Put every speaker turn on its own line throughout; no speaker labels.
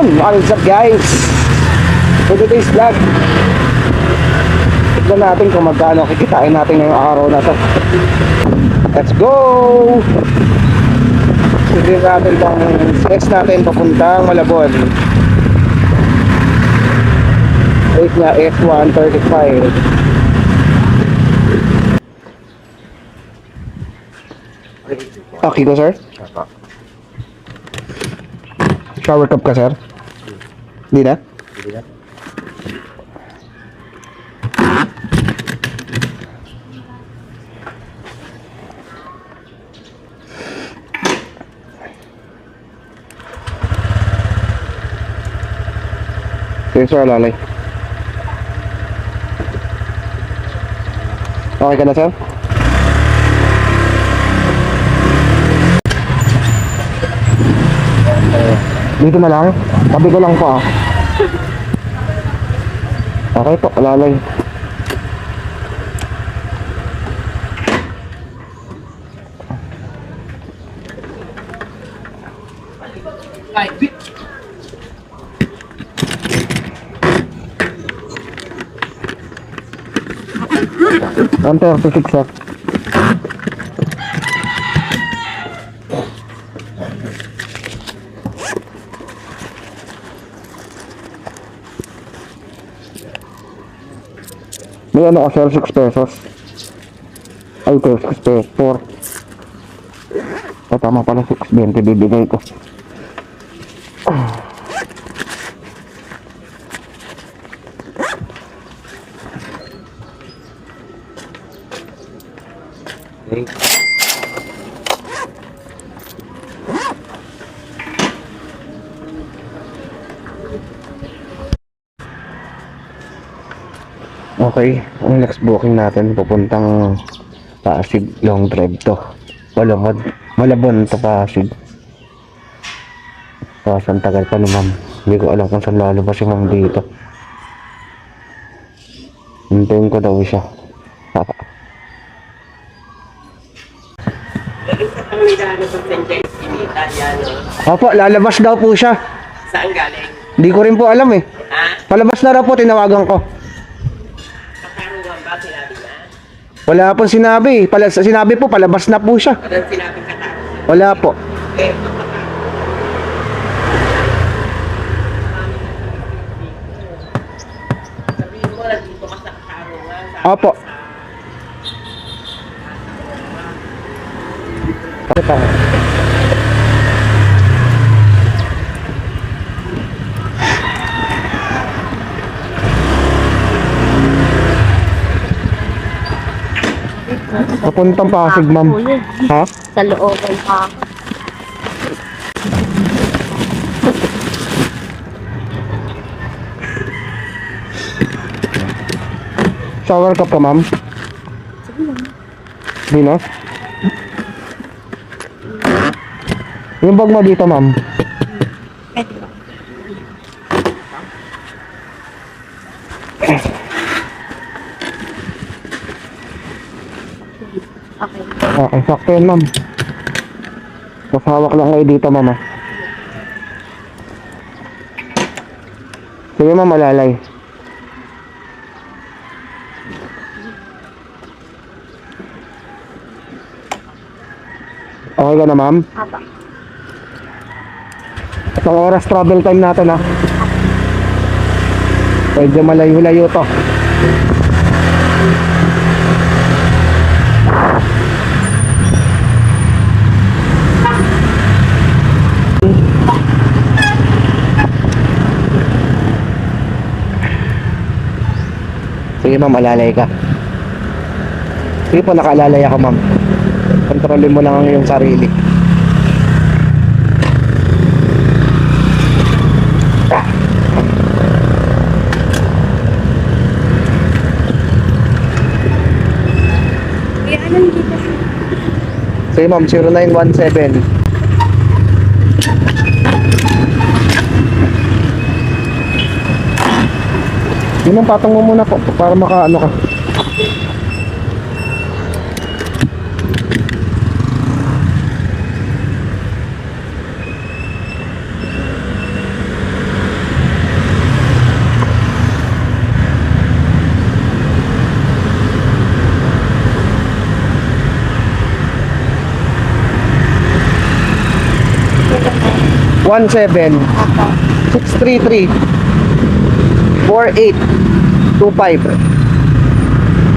Yun, what's up guys? For today's vlog, tignan natin kung magkano kikitain natin ngayong araw na to. Let's go! Tignan natin tong sketch natin papuntang Malabon. Rate niya F135. Okay ko sir? Shower cup ka sir? Hindi na? Sige sir, alalay. Okay ka na sir? Dito na lang. Tabi ko lang po ah. Okay po, alalay. Thirty six sir. May ano ka sir, 6 pesos. Ay, 6 pesos. 4. O, tama pala, 6.20 bibigay ko. Okay, ang next booking natin pupuntang Pasig long drive to. Malabon, Malabon to Pasig. Kaso ang tagal pa ni ma'am. Hindi ko alam kung saan lalabas si ma'am dito. Hintayin ko daw siya. Opo, lalabas daw po siya.
Saan galing?
Hindi ko rin po alam eh.
Ha?
Palabas na raw po, tinawagan ko.
Katarungan ba sinabi na?
Wala pong sinabi. Pala, sinabi po, palabas na po siya.
Anong sinabi katarungan?
Wala po.
Eh,
Opo.
ka sa-
Papuntang Pasig, ma'am. Ha?
Sa looban pa.
Shower cup ka, ma'am? Di na? Yung bag mo dito, ma'am.
Pwede ba? Okay.
Sakto yun, ma'am. Mas hawak lang kayo dito, ma'am. ah. Sige, ma'am, malalay. Okay ka na, ma'am?
Aba.
Isang oras travel time natin, ha? Medyo malayo-layo to. Ma'am, alalay ka. Sige po, nakaalalay ako ma'am. Kontrolin mo lang ang iyong sarili. Sige ma'am, 0917. Yun ang patong mo muna po para makaano ka. One
seven.
Six three three. 4825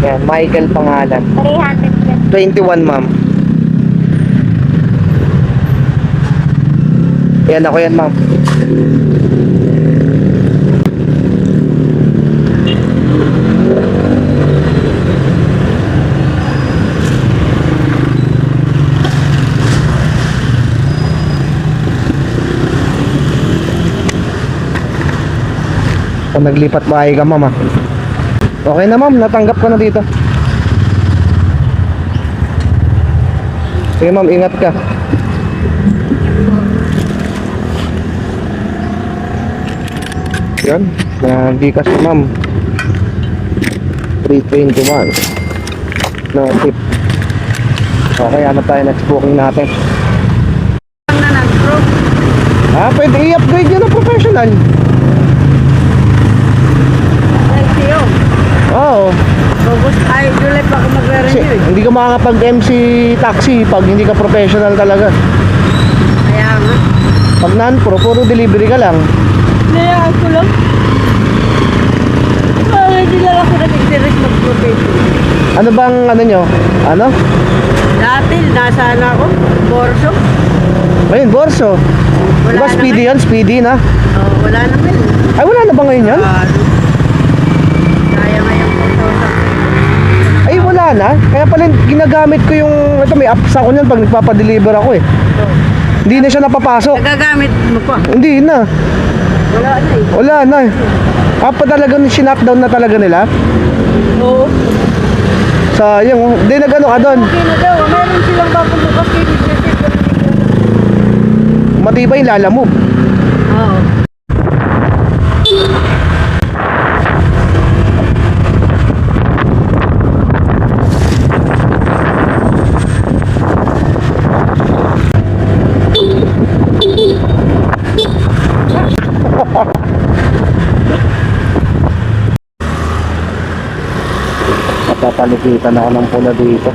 Yan, Michael pangalan.
300 yan.
21 ma'am. Yan ako yan ma'am Kung naglipat bahay ka ma'am ah. Okay na ma'am, natanggap ko na dito Sige ma'am, ingat ka. Yan, na ko, ma'am. 321. No tip. Okay, ano tayo next booking natin?
Nag-group.
Ah, pwede i-upgrade yun na professional. Oo.
August, ay, July pa ako
Kasi
magre-renew eh.
hindi ka makakapag-MC taxi pag hindi ka professional talaga.
Kaya nga.
Pag non-pro, puro delivery ka lang.
Nayaan ko lang. Bakit hindi lang ako nag-interest mag-profession?
Ano bang ano nyo? Ano?
Dati, nasa na ako. Borso.
Ayun, Borso.
Wala
Diba
na
speedy yan? Speedy na.
Oh, wala naman.
Ay, wala na ba ngayon yan?
Ah, nga yung photo
Ay, wala na. Kaya pala ginagamit ko yung, ito may apps ako niyan pag nagpapadeliver ako eh. Hindi na siya napapasok.
Nagagamit mo pa.
Hindi na.
Wala na eh.
Wala na. Ah, pa talaga sinakdown na talaga nila.
Oo.
Sayang. oh. Hindi, nag-ano ka doon.
Okay na daw. Meron silang bagong bukas kay
Matibay, lalamove.
Oo.
Napapalikitan ako ng pula dito.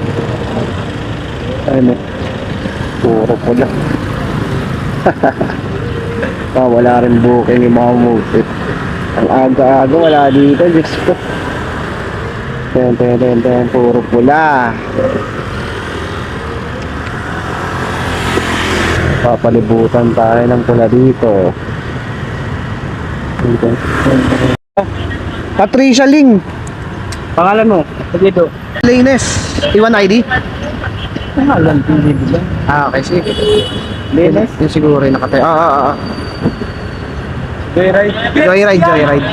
Ano? Puro pula. ah, wala rin booking yung mga motif. Ang aga-aga wala dito, Diyos ko. Ten, ten, ten, ten, puro pula. Papalibutan tayo ng pula. Dito. Patricia Ling.
Pangalan mo? Dito.
Lanes. Iwan ID?
Pangalan, hindi ba?
Ah, okay, sige. Lanes? Yun siguro yung nakatayo. Ah, ah, ah.
Joyride.
Joyride, joyride.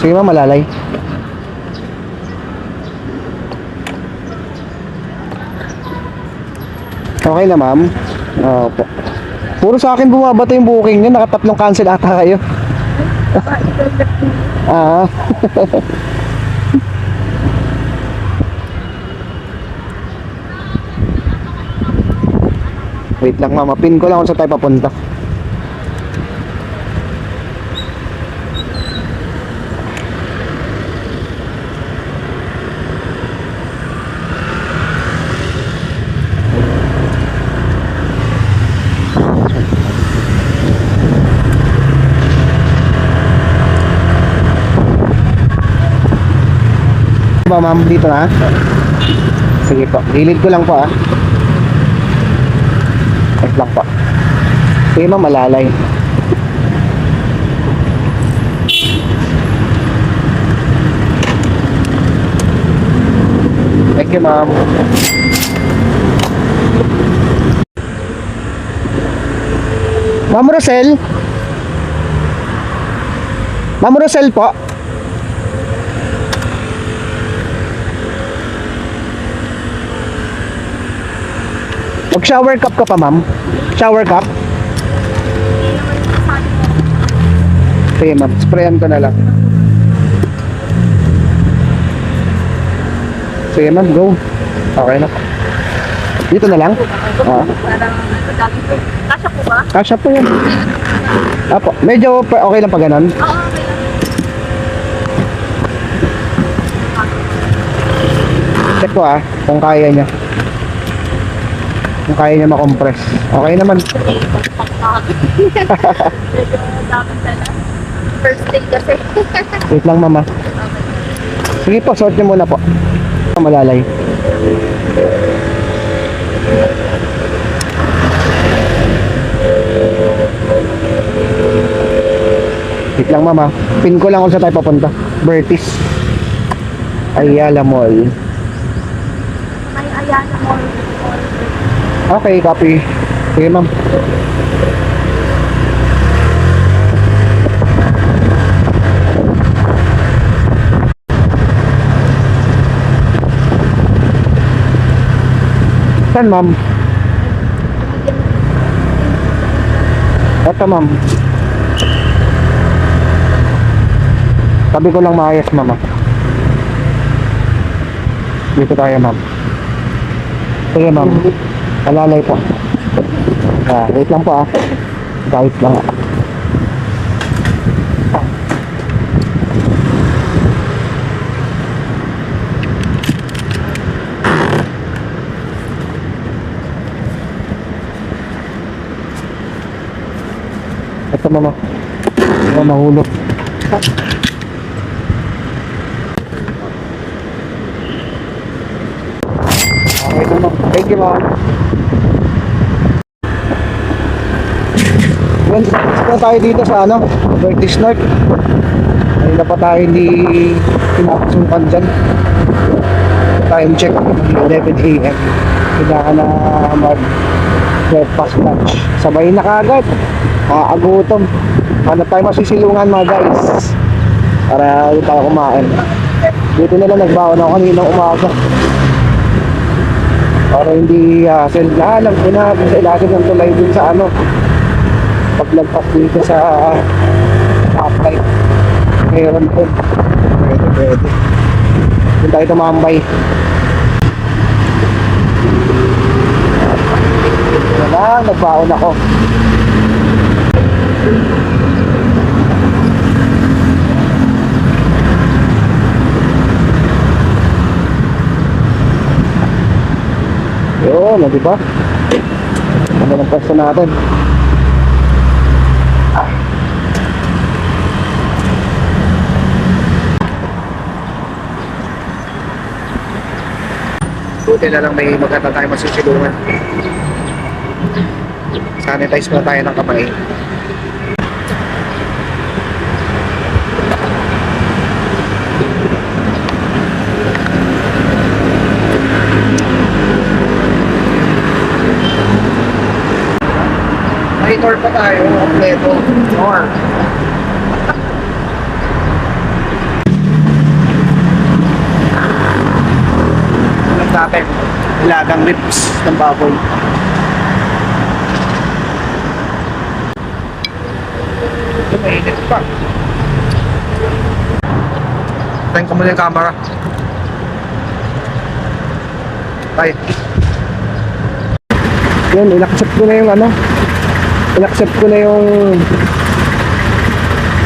Sige ma'am, malalay. Okay na ma'am. Opo. Puro sa akin bumabata yung booking niya. Nakatatlong cancel ata kayo. Ah. Wait lang mama, pin ko lang kung saan tayo papunta. Ba ma'am, dito na? Sige po, gilid ko lang po ah. Wait lang po. Sige ma'am, malalay. Thank you ma'am. Ma'am Rosel? Ma'am Rosel po? Mag-shower cup ka pa, ma'am? Shower cup? Sige, ma'am. Sprayan ko na lang. Sige, ma'am. Go. Okay na. Dito na lang? Oo.
Kasya po ba?
Kasha po yan. Apo, medyo okay lang pa ganun.
Oo, okay lang.
Check ko ah, kung kaya niya. Kung kaya niya makompress. Okay naman.
First day kasi.
Wait lang mama. Sige po, sort niyo muna po. Malalay. Wait lang mama. Pin ko lang kung saan tayo papunta. Bertis. Ayala Mall.
May Ayana Mall.
Okay, copy. Sige ma'am. Saan ma'am? Eto ma'am. Tabi ko lang maayos mama. Dito tayo ma'am. Sige ma'am. Alalay po. Ah, wait lang po ah. Guys lang ah. Ito mama. Ito mahulog. Okay mama. Thank you ma'am. Well, na tayo dito sa ano, British North. Kanina pa tayo hindi pinapasukan dyan. Time check, 11 a.m. Kailangan na mag breakfast lunch. Sabay na kagad. Kaagutom. Hanap tayo masisilungan mga guys. Para tayo kumain. Dito nila nagbaon ako kanina umaga. Para hindi hassle. Uh, ko na kung sa ilalim ng tulay dun sa ano, paglagpas dito sa uplight mayroon po. Pwede pwede. Doon tayo tumambay. Na lang nagbaon ako yun o diba ano ng pwesto natin Buti na lang may maganda tayo masusilungan. Sanitize muna tayo ng kamay. Tayo, kompleto. Tour. Alam natin, ilagang ribs ng baboy. Ito mainit pa. Tayin ko muna yung camera. Ay. Yun, inaccept ko na yung ano. Inaccept ko na yung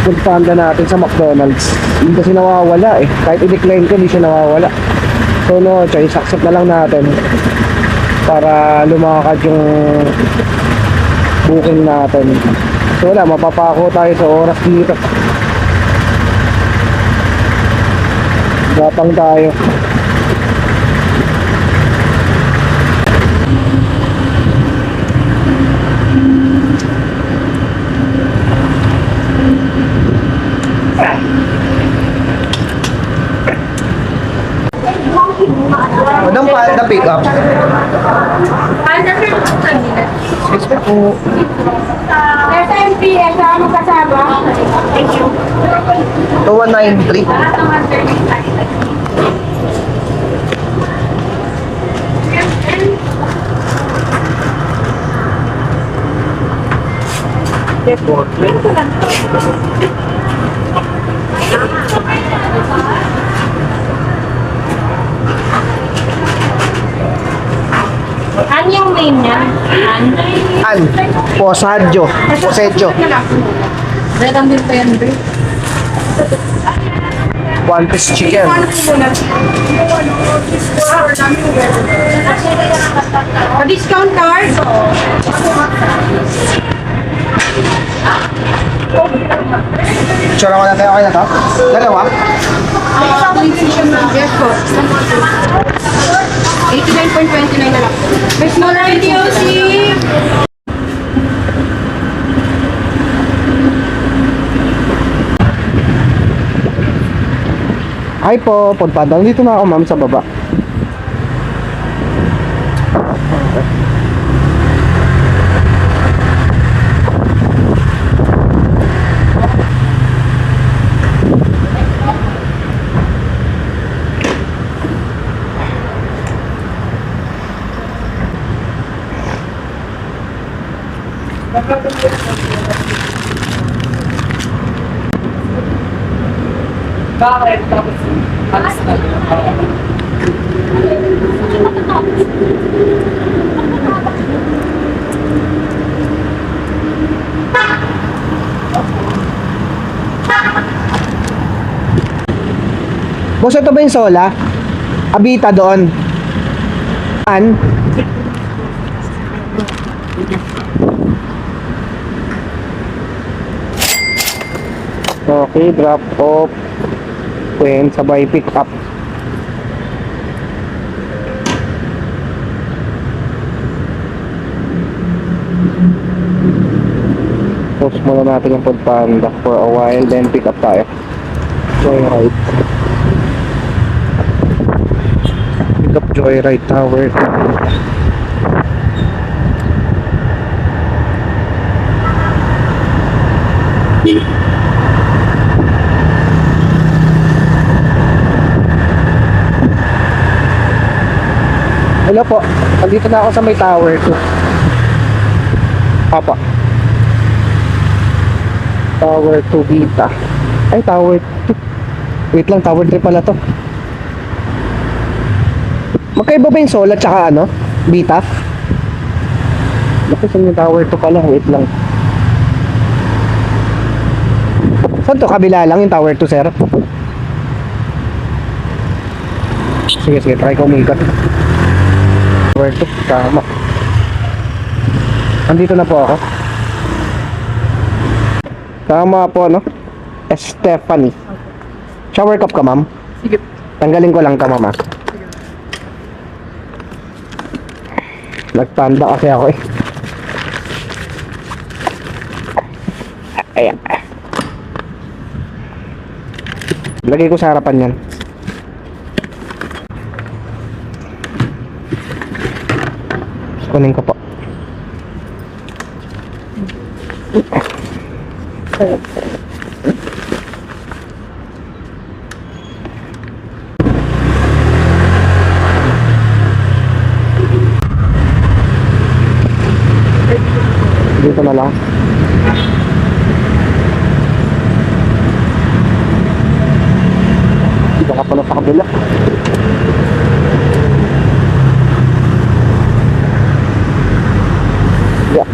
food panda natin sa McDonald's. Hindi kasi nawawala eh. Kahit i-decline ko, hindi siya nawawala. So no choice, accept na lang natin para lumakad yung booking natin. So wala, mapapako tayo sa oras dito. Gapang tayo. Madam, paano na pick up? Expect po.
Sa MPS, saan mo kasama? Thank you.
2193.
Thank you. An
yung name niya? An?
An. Posadjo. Posadjo.
Red ang din pa yan, bro.
One piece chicken.
Ano A discount card?
Tsura ko na. Okay na to? Dalawa?
Yes po. 89.29 na lang. May smaller NTOC!
Hi po, Podpanda. Dito na ako ma'am sa baba.
Bakit? Tapos, alas na.
Boss, ito ba yung Sola? Abita doon. An? Okay, drop off. When sabay pick up. Post muna natin yung Podpanda for a while, then pick up tayo. Joyride. Pick up Joyride Tower. Hello po. Andito na ako sa may tower 2. Papa. Tower 2 Vita. Ay, Tower 2. Wait lang, Tower 3 pala to. Magkaiba ba yung Sola tsaka ano? Vita? Bakit yung Tower 2 pala? Wait lang. Saan to? Kabila lang yung Tower 2, sir? Sige, sige. Try ko umikot. Tower 2. Tama. Andito na po ako. Tama po, no? Stephanie. Shower cup ka, ma'am?
Sige.
Tanggalin ko lang ka, ma'am. Nagtanda kasi ako, eh. Ayan. Lagay ko sa harapan yan. Kunin ko po. Dito na lang. Dito ka pala sa kabila. Yeah.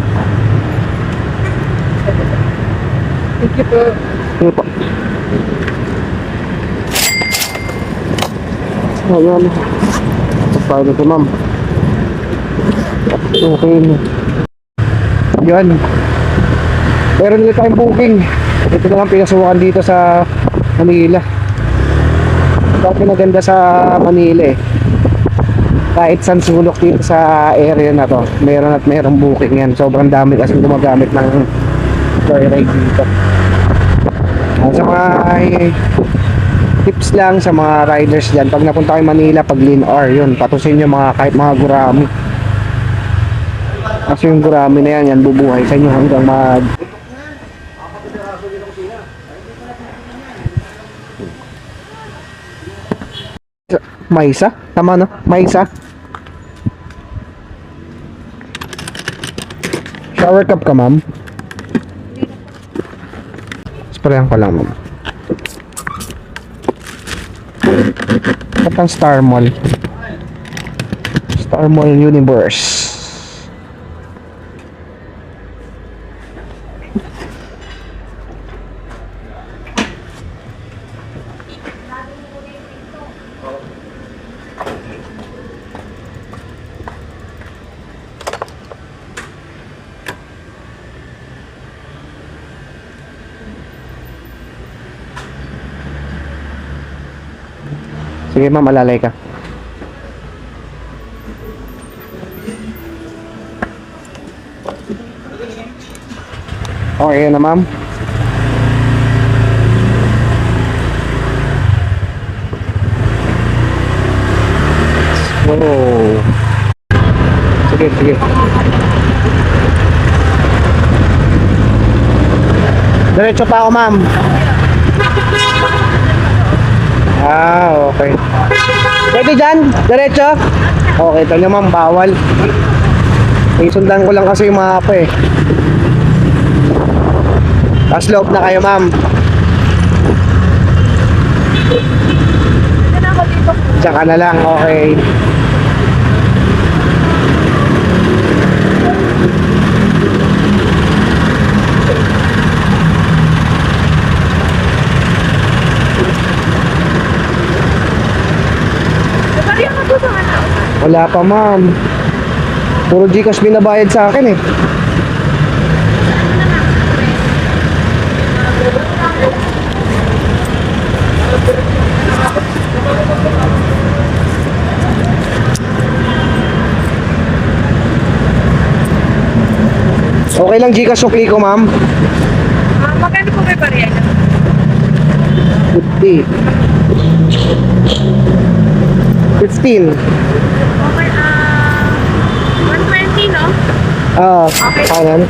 Thank you po.
Sige po. Ayan. Paano si ma'am? Okay. Yan. Meron nila tayong booking. Ito na lang pinasukan dito sa Manila. Dati maganda sa Manila eh. Kahit saan sulok dito sa area na to, meron at meron booking yan. Sobrang dami kasi gumagamit ng joyride dito. Sa mga tips lang sa mga riders dyan, pag napunta kayo Manila, pag Lean R, yun, patusin nyo mga kahit mga gurami. Kasi yung gurami na yan, yan bubuhay sa inyo hanggang mag... Maisa? Tama no? Maisa? Shower cup ka, ma'am? Sprayan ko lang, ma'am. At ang Star Mall. Star Mall Universe. Sige ma'am, alalay ka. Okay na ma'am. Oh. Sige, sige. Diretso pa ako, ma'am. Ah, okay. Pwede dyan? Diretso? Okay, ito ma'am, bawal. May sundan ko lang kasi yung mapa eh. Tapos loob na kayo ma'am. Diyan ka na lang, okay. Wala pa ma'am. Puro Gcash binabayad sa akin eh. Okay lang Gcash sukli ko ma'am.
Ah, magkano po may bariya niya?
50. 15.
Okay, ah... 120, no?
Ah,
Okay.
kanan.